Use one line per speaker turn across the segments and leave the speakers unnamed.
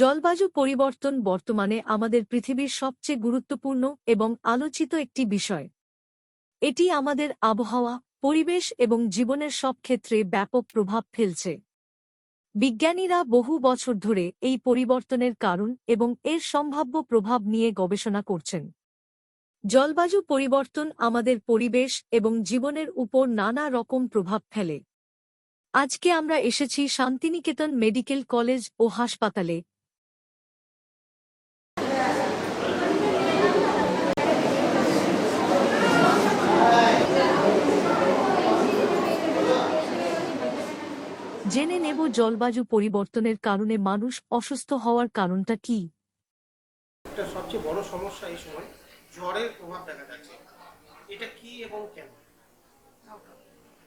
জলবায়ু পরিবর্তন বর্তমানে আমাদের পৃথিবীর সবচেয়ে গুরুত্বপূর্ণ এবং আলোচিত একটি বিষয়। এটি আমাদের আবহাওয়া, পরিবেশ এবং জীবনের সব ক্ষেত্রে ব্যাপক প্রভাব ফেলছে। বিজ্ঞানীরা বহু বছর ধরে এই পরিবর্তনের কারণ এবং এর সম্ভাব্য প্রভাব নিয়ে গবেষণা করছেন। জলবায়ু পরিবর্তন আমাদের পরিবেশ এবং জীবনের উপর নানা রকম প্রভাব ফেলে। আজকে আমরা এসেছি শান্তিনিকেতন মেডিকেল কলেজ ও হাসপাতালে জেনে নেব জলবায়ু পরিবর্তনের কারণে মানুষ অসুস্থ হওয়ার কারণটা কি।
একটা সবচেয়ে বড় সমস্যা এই সময় জ্বরের প্রভাব দেখা যাচ্ছে। এটা কি এবং কেন?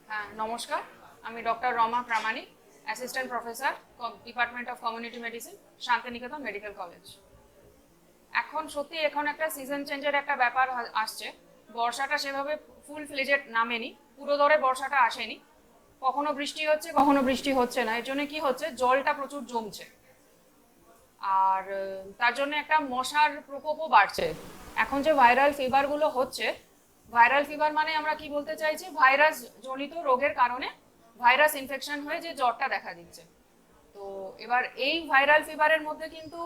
হ্যাঁ নমস্কার। আমি doctor Rama Pramanik assistant professor department of community medicine Santiniketan medical college. এখন সত্যি এখন একটা সিজন চেঞ্জের একটা ব্যাপার আসছে। বর্ষাটা সেভাবে ফুল ফ্লেজেড নামেনি। পুরো দরে বর্ষাটা আসেনি। কখনো বৃষ্টি হচ্ছে, কখনো বৃষ্টি হচ্ছে না। এর জন্য কি হচ্ছে? জলটা প্রচুর জমছে। আর তার জন্য একটা মশার প্রকোপও বাড়ছে। এখন যে ভাইরাল ফিভারগুলো হচ্ছে, ভাইরাল ফিভার মানে আমরা কি বলতে চাইছি? ভাইরাস জনিত রোগের কারণে ভাইরাস ইনফেকশন হয়ে যে জ্বরটা দেখা দিচ্ছে। তো এবার এই ভাইরাল ফিভারের মধ্যে কিন্তু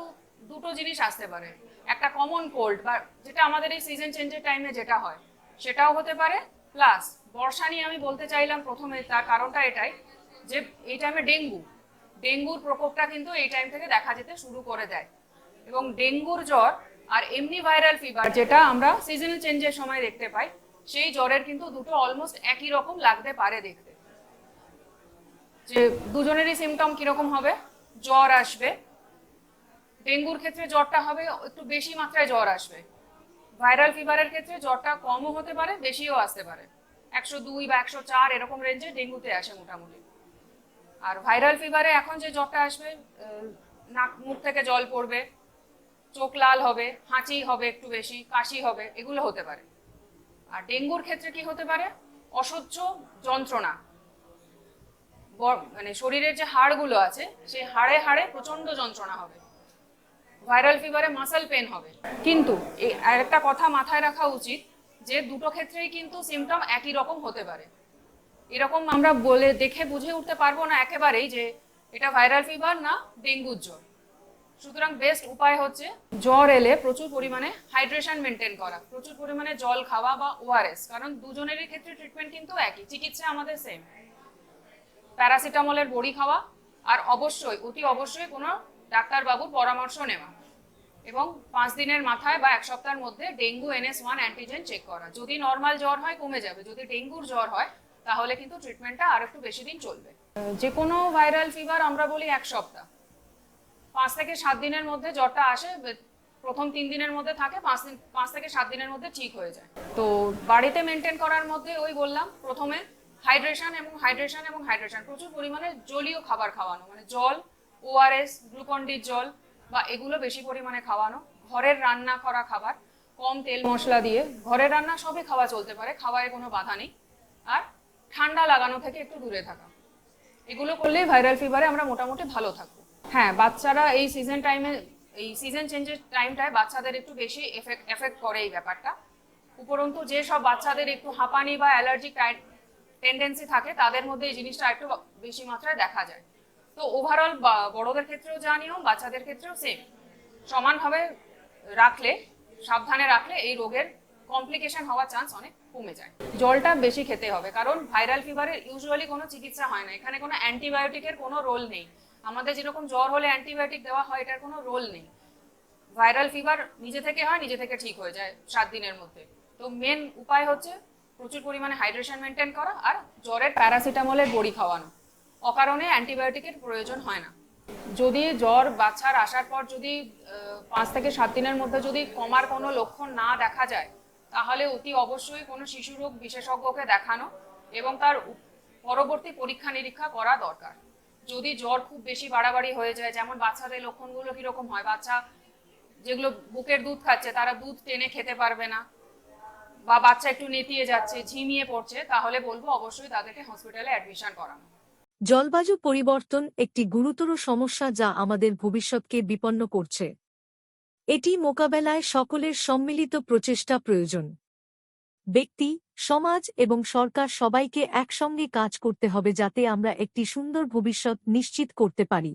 দুটো জিনিস আসতে পারে। একটা কমন কোল্ড বা যেটা আমাদের এই সিজন চেঞ্জের টাইমে যেটা হয়, সেটাও হতে পারে প্লাস বর্ষা নিয়ে আমি বলতে চাইলাম প্রথমে, তার কারণটা এটাই যে এই টাইমে ডেঙ্গু। ডেঙ্গুর প্রকোপটা কিন্তু এই টাইম থেকে দেখা যেতে শুরু করে দেয়। এবং ডেঙ্গুর জ্বর আর এমনি ভাইরাল ফিভার যেটা আমরা সিজনাল চেঞ্জের সময় দেখতে পাই, সেই জ্বরের কিন্তু দুটো অলমোস্ট একই রকম লাগতে পারে দেখতে। যে দুজনেরই সিমটম কীরকম হবে? জ্বর আসবে। ডেঙ্গুর ক্ষেত্রে জ্বরটা হবে, একটু বেশি মাত্রায় জ্বর আসবে। ভাইরাল ফিভারের ক্ষেত্রে জ্বরটা কমও হতে পারে, বেশিও আসতে পারে। একশো দুই বা একশো চার এরকম রেঞ্জে ডেঙ্গুতে আসে মোটামুটি। আর ভাইরাল ফিভারে এখন যে জ্বরটা আসবে নাক মুখ থেকে জল পড়বে, চোখ লাল হবে, হাঁচি হবে একটু বেশি, কাশি হবে, এগুলো হতে পারে। আর ডেঙ্গুর ক্ষেত্রে কি হতে পারে? অসহ্য যন্ত্রণা। মানে শরীরের যে হাড়গুলো আছে, সেই হাড়ে হাড়ে প্রচণ্ড যন্ত্রণা হবে। ভাইরাল ফিভারে মাসেল পেন হবে। কিন্তু এই আরেকটা কথা মাথায় রাখা উচিত যে দুটো ক্ষেত্রেই কিন্তু সিমটম একই রকম হতে পারে। এরকম আমরা বলে, দেখে বুঝে উঠতে পারব না একেবারেই যে এটা ভাইরাল ফিভার না ডেঙ্গুর জ্বর। সুতরাং বেস্ট উপায় হচ্ছে জ্বর এলে প্রচুর পরিমাণে হাইড্রেশন মেনটেন করা, প্রচুর পরিমাণে জল খাওয়া বা ওআরএস কারণ দুজনেরই ক্ষেত্রে ট্রিটমেন্ট কিন্তু একই, চিকিৎসা আমাদের সেম প্যারাসিটামলের বড়ি খাওয়া, আর অবশ্যই, অতি অবশ্যই কোনো ডাক্তারবাবুর পরামর্শ নেওয়া। এবং পাঁচ দিনের মাথায় বা এক সপ্তাহের মধ্যে dengue, NS one antigen check করা। যদি নর্মাল জ্বর হয়, কমে যাবে। যদি ডেঙ্গুর জ্বর হয়, তাহলে কিন্তু ট্রিটমেন্টটা আর একটু বেশি দিন চলবে। যে কোনো ভাইরাল ফিভার আমরা বলি এক সপ্তাহ। পাঁচ থেকে সাত দিনের মধ্যে জ্বরটা আসে, প্রথম তিন দিনের মধ্যে থাকে, পাঁচ দিন, পাঁচ থেকে সাত দিনের মধ্যে ঠিক হয়ে যায়। তো বাড়িতে মেনটেন করার মধ্যে ওই বললাম, প্রথমে হাইড্রেশন এবং হাইড্রেশন এবং হাইড্রেশন প্রচুর পরিমাণে জলীয় খাবার খাওয়ানো মানে জল ওআরএস গ্লুকন্ডির জল বা এগুলো বেশি পরিমাণে খাওয়ানো। ঘরের রান্না করা খাবার, কম তেল মশলা দিয়ে। ঘরের রান্না সবই খাওয়া চলতে পারে, খাওয়ায় কোনো বাধা নেই। আর ঠান্ডা লাগানো থেকে একটু দূরে থাকা। এগুলো করলেই ভাইরাল ফিভারে আমরা মোটামুটি ভালো থাকব। হ্যাঁ বাচ্চারা এই সিজন টাইমে এই সিজন চেঞ্জের টাইমটায় বাচ্চাদের একটু বেশি এফেক্ট এফেক্ট করে এই ব্যাপারটা। উপরন্তু যে সব বাচ্চাদের একটু হাঁপানি বা অ্যালার্জিক টেন্ডেন্সি থাকে, তাদের মধ্যে এই জিনিসটা একটু বেশি মাত্রায় দেখা যায়। তো ওভারঅল বড়দের ক্ষেত্রেও যা নিয়ম, বাচ্চাদের ক্ষেত্রেও সেম সমানভাবে রাখলে, সাবধানে রাখলে এই রোগের কমপ্লিকেশন হওয়ার চান্স অনেক কমে যায়। জলটা বেশি খেতে হবে, কারণ ভাইরাল ফিভারের ইউজুয়ালি কোনো চিকিৎসা হয় না। এখানে কোনো অ্যান্টিবায়োটিকের কোনো রোল নেই। আমাদের যেরকম জ্বর হলে অ্যান্টিবায়োটিক দেওয়া হয়, এটার কোনো রোল নেই। ভাইরাল ফিভার নিজে থেকে হয়, নিজে থেকে ঠিক হয়ে যায় সাত দিনের মধ্যে। তো মেন উপায় হচ্ছে প্রচুর পরিমাণে হাইড্রেশন মেনটেন করা আর জ্বরের প্যারাসিটামলের বড়ি খাওয়ানো। অকারণে অ্যান্টিবায়োটিকের প্রয়োজন হয় না। যদি জ্বর, বাচ্চার আসার পর যদি পাঁচ থেকে সাত দিনের মধ্যে যদি কমার কোনো লক্ষণ না দেখা যায়, তাহলে অতি অবশ্যই কোনো শিশু রোগ বিশেষজ্ঞকে দেখানো এবং তার পরবর্তী পরীক্ষা নিরীক্ষা করা দরকার। যদি জ্বর খুব বেশি বাড়াবাড়ি হয়ে যায়, যেমন বাচ্চাদের লক্ষণগুলো কীরকম হয়, বাচ্চা যেগুলো বুকের দুধ খাচ্ছে, তারা দুধ টেনে খেতে পারবে না বা বাচ্চা একটু নেতিয়ে যাচ্ছে, ঝিমিয়ে পড়ছে, তাহলে বলব অবশ্যই তাদেরকে হসপিটালে অ্যাডমিশন করানো।
জলবায়ু পরিবর্তন একটি গুরুতর সমস্যা যা আমাদের ভবিষ্যৎকে বিপন্ন করছে। এটি মোকাবেলায় সকলের সম্মিলিত প্রচেষ্টা প্রয়োজন। ব্যক্তি, সমাজ এবং সরকার সবাইকে একসঙ্গে কাজ করতে হবে যাতে আমরা একটি সুন্দর ভবিষ্যৎ নিশ্চিত করতে পারি।